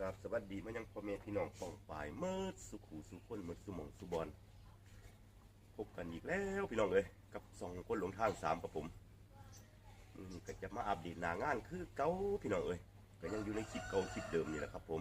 กับสวัสดีมายังพ่อแม่พี่น้องป่องปายเมื่อสุขูสุคนเมื่อสุมองสุบอลพบกันอีกแล้วพี่น้องเอ้ยกับสองคนหลงทางสามกับผมนี่ก็จะมาอัปเดตหนางานคือเก่าพี่น้องเอ้ยก็ยังอยู่ในคลิปเก่าคลิปเดิมนี่แหละครับ ผม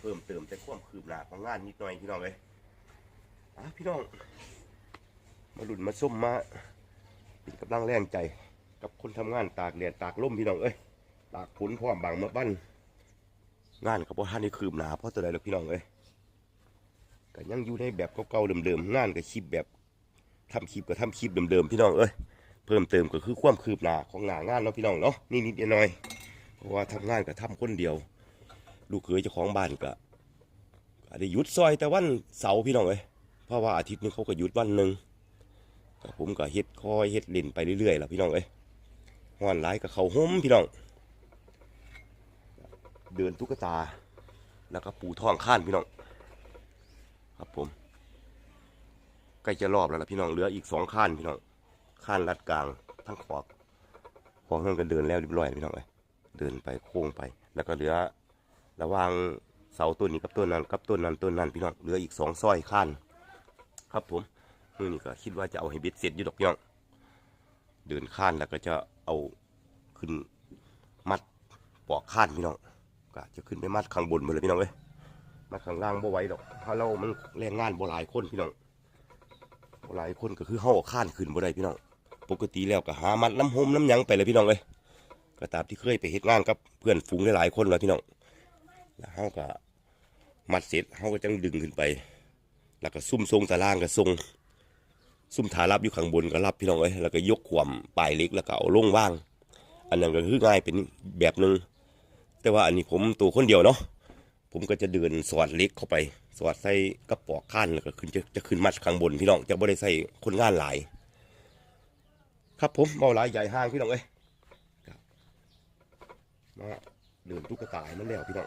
เพิ่มเติมแต่ความคืบหน้าของงานนิดหน่อยพี่น้องเอ้ยอะพี่น้อง มาหลุนมาส้มมาเป็นกำลังแรงใจ กับคนทำงานตากแดดตากลมพี่น้องเอ้ยตากฝนพร้อมบางมาบ้าน งานกับพ่อท่านนี่คืบหนาเพราะตัวใดหรอกพี่น้องเอ้ยก็ยังอยู่ในแบบเก่าๆเดิมๆงานกับคลิปแบบทำคลิปกับทำคลิปเดิมๆพี่น้องเอ้ยเพิ่มเติมก็คือความคืบหนาของหนางานเนาะพี่น้องเนาะนี่นิดหน่อยเพราะว่าทำงานกับทำคนเดียว ลูกเขยเจ้าของบ้านก็ก็ได้หยุดซอยแต่วันเสาร์พี่น้องเอ้ยเพราะว่าอาทิตย์นี้เขาก็หยุดวันหนึ่งผมก็เฮ็ดคอยเฮ็ดเล่นไปเรื่อยๆล่ะพี่น้องเอ้ยฮ้อนหลายกับเขาห่มพี่น้อง เดินตุ๊กตา แล้วก็ปูท่องข้านพี่น้อง ครับผม ใกล้จะรอบแล้วล่ะพี่น้อง เหลืออีกสองข้านพี่น้อง ข้านลัดกลาง ทั้งขอบขอบนั่นก็เดินแล้วเรียบร้อยพี่น้องเลยเดินไปโค้งไป แล้วก็เหลือ ระว่างเสาต้นนี้กับต้นนั้นกับต้นนั้นต้นนั้นพี่น้อง เหลืออีกสองซอยข้านครับผมมือนี่ก็คิดว่าจะเอาให้เบ็ดเสร็จอยู่ดอกพี่องเดินข้านแล้วก็จะเอาขึ้นมัดปอกข้านพี่น้อง ก็จะขึ้นไปมัดข้างบนหมาเลยพี่น้องเอ้ยมัดข้างล่างบ่ไหวดอกเพราะเรามันแรงงานบ่หลายคนพี่น้องบ่หลายคนก็คือเฮาเอข้านขึ้นบ่ได้พี่น้องปกติแล้วก็หามัดน้ำหมน้ำยังไปเลยพี่น้องเอ้ยก็ตามที่เคยไปเฮ็ดงานกับเพื่อนฝูงหลายคนแล้วพี่น้องแล้วเฮาก็มัดเสร็จเฮาก็จังดึงขึ้นไป แล้วก็ซุ่มทรงตารางก็ทรงซุ่มฐารับอยู่ข้างบนก็รับพี่น้องเอ้ยแล้วก็ยกขวมปลายเล็กแล้วก็เอาลงว่าง อันนั้นก็คือง่ายเป็นแบบหนึง แต่ว่าอันนี้ผมตัวคนเดียวเนาะผมก็จะเดินสอดเล็กเข้าไป สอดใส่กระปอกข้านแล้วก็ขึ้นจะจะขึ้นมัดข้างบนพี่น้องจะไม่ได้ใส่คนงานหลาย ครับผมเบาหลายใหญ่ห้างพี่น้องเอ้ยมาเดินตุ๊กตาให้มันแล้วพี่น้อง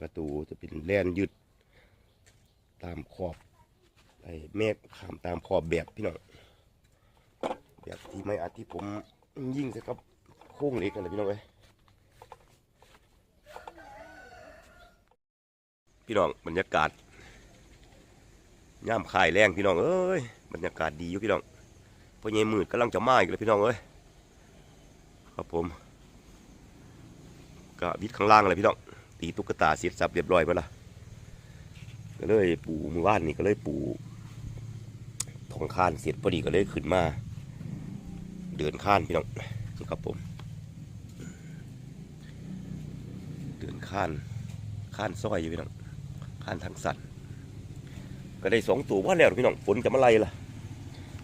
กระตูจะเป็นแลนยืดตามขอบไอ้เมฆขามตามขอบแบบพี่น้องแบบที่ไม่อาจที่ผมยิ่งใส่กับโค้งเล็กกันเลยพี่น้องเอ้ยพี่น้องบรรยากาศย่ามคายแรงพี่น้องเอ้ยบรรยากาศดีอยู่พี่น้องเพราะเงยมืดกำลังจะมาอีกเลยพี่น้องเอ้ยครับผมก็วิดข้างล่างเลยพี่น้อง ตีตุ๊กตาเสร็จสับเรียบร้อยหมดละก็เลยปูมือว่านนี่ก็เลยปูทองคานเสร็จพอดีก็เลยขึ้นมา เดินข้านพี่น้องครับผม เดินข้านข้านซอยอยู่พี่น้องข้านทางสัตว์ก็ได้สองตัวว่าแล้วพี่น้องฝนจะมาไล่ล่ะ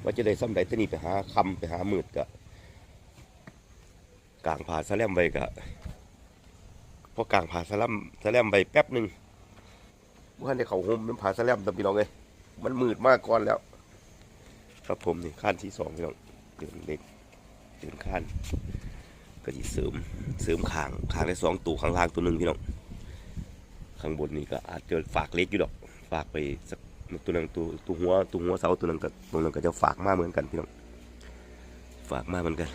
ว่าจะได้ซ้ำใดตะนี่ไปหาคำไปหามืดกะกลางผาสะแลมไปกะ พอกลางผ่าสะแลมสะแลมไปแป๊บหนึ่งว่าในเขาโฮมมันผ่าสะแลมตำพี่น้องเลยมันมืดมากก่อนแล้ว ครับผมนี่ขั้นที่สองพี่น้องเดินเล็กเดินขั้นก็จะเสริมเสริมขางขางได้สองตัวข้างล่างตัวหนึ่งพี่น้องข้างบนนี่ก็อาจจะฝากเล็กอยู่ดอก ฝากไปสักตัวหนึ่งตัวตัวหัวตัวหัวเสาตัวหนึ่งกับตัวหนึ่งก็จะฝากมากเหมือนกันพี่น้องฝากมากเหมือนกัน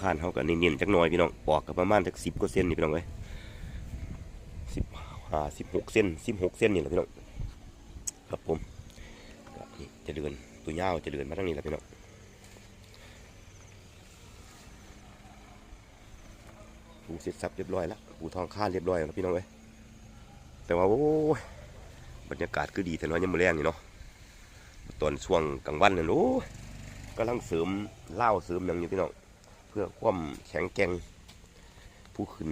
ข้านเขากับเนียนๆจักหน่อยพี่น้องปอกกับประมาณสักสิบกว่าเซนนี่พี่น้องเลยสิบห้าสิบหกเส้นสิบหกเส้นนี่แหละพี่น้องครับผมนี่จะเดินตัวยาวจะเดินมาทางนี้แหละพี่น้องปูเสร็จสับเรียบร้อยแล้วปูทองข้านเรียบร้อยแล้วพี่น้องเอ้ยแต่ว่าโอ้บรรยากาศคือดีแต่น้อยยังมือแรงอยู่เนาะตอนช่วงกลางวันเนี่ยโอ้กำลังเสริมเหล้าเสริมอย่างอยู่พี่น้อง เพื่อความแข็งแกร่งผู้ขึ้น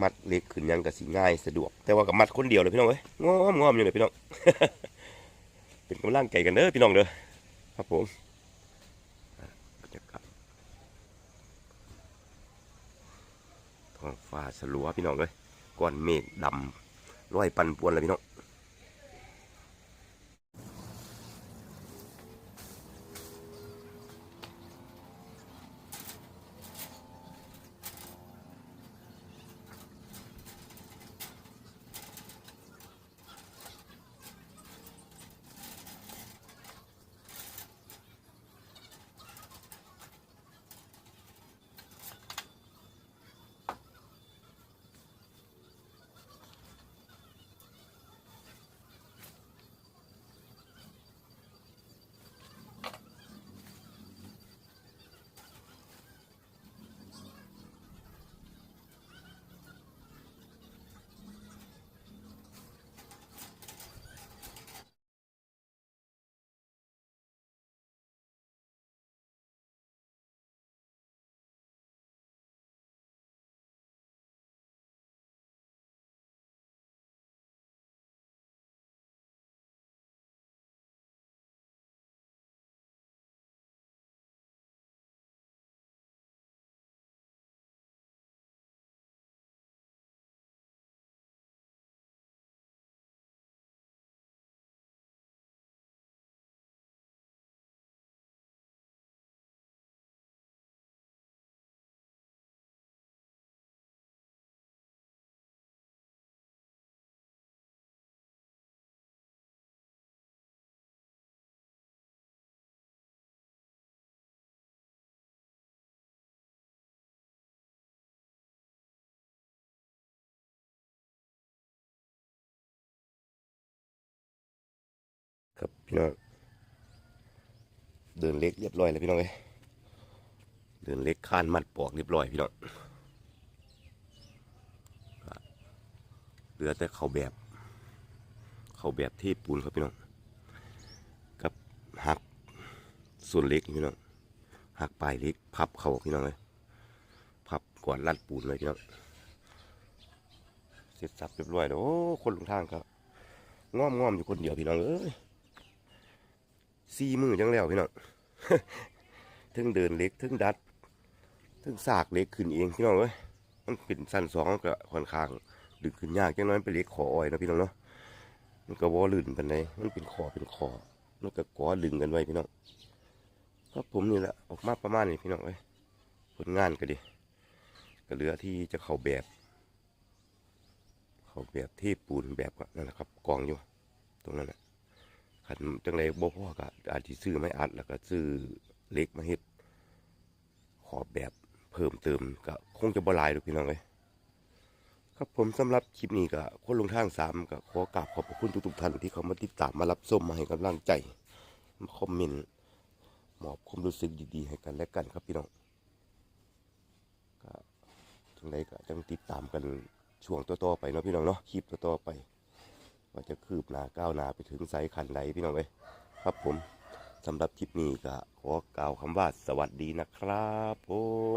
มัดเล็กขึ้นยังก็สิง่ายสะดวก แต่ว่ากับมัดคนเดียวเลยพี่น้องเอ้ยงอมงอมอยู่เลยพี่น้อง เป็นกำลังใจกันเด้อพี่น้องเด้อครับผมบรรยากาศท้องฟ้าสลัวพี่น้องเอ้ยก้อนเมฆดำร้อยปันป่วนเลยพี่น้อง พี่น้องเดินเล็กเรียบร้อยแล้วพี่น้องเอ้ยเดินเล็กข้านมัดปอกเรียบร้อยพี่น้องเหลือแต่เขาแบบเขาแบบที่ปูนครับพี่น้องกับหักส่วนเล็กพี่น้องหักปลายเล็กพับเขาพี่น้องเลยพับก่อนลัดปูนเลยพี่น้องเสร็จสับเรียบร้อยแล้วโอ้คนลงทางก็ง้อมง้อมๆอยู่คนเดียวพี่น้องเอ้ย สี่มือจังแล้วพี่น้องถึงเดินเล็กถึงดัดถึงสากเล็กขึ้นเองพี่น้องเอ้ยมันเป็นสั้นสองก็ค่อนข้างดึงขึ้นยากจังน้อยเป็นเล็กขออ้อยนะพี่น้องเนาะมันก็วอลื่นปันไหนมันเป็นคอเป็นคอมันก็กอดึงกันไว้พี่น้องครับผมนี่แหละออกมาประมาณนี้พี่น้องเอ้ยผลงานก็ดีก็เหลือที่จะเข้าแบบ เข่าแบบเทปูนแบบก็นั่นแหละครับกองอยู่ ตรงนั้นแหละ ขันจังไรบ่พ่อก็อาจจะซื้อไม้อัดแล้วก็ซื้อเล็กมาเฮ็ดขอบแบบเพิ่มเติมก็คงจะบ่ลายหรอกพี่น้องเลยครับผมสำหรับคลิปนี้ก็คนลงทางสามก็ขอกราบขอบพระคุณทุกๆท่านที่เขามาติดตามมารับชมมาให้กำลังใจมาคอมเมนต์มอบความรู้สึกดีๆให้กันและกันครับพี่น้องก็จังไรก็จังติดตามกันช่วงต่อๆไปเนาะพี่น้องเนาะคลิปต่อๆไป ว่าจะคืบหน้าก้าวหน้าไปถึงไซคันใดพี่น้องเอ้ยครับผมสำหรับคลิปนี้ก็ขอกล่าวคำว่าสวัสดีนะครับผม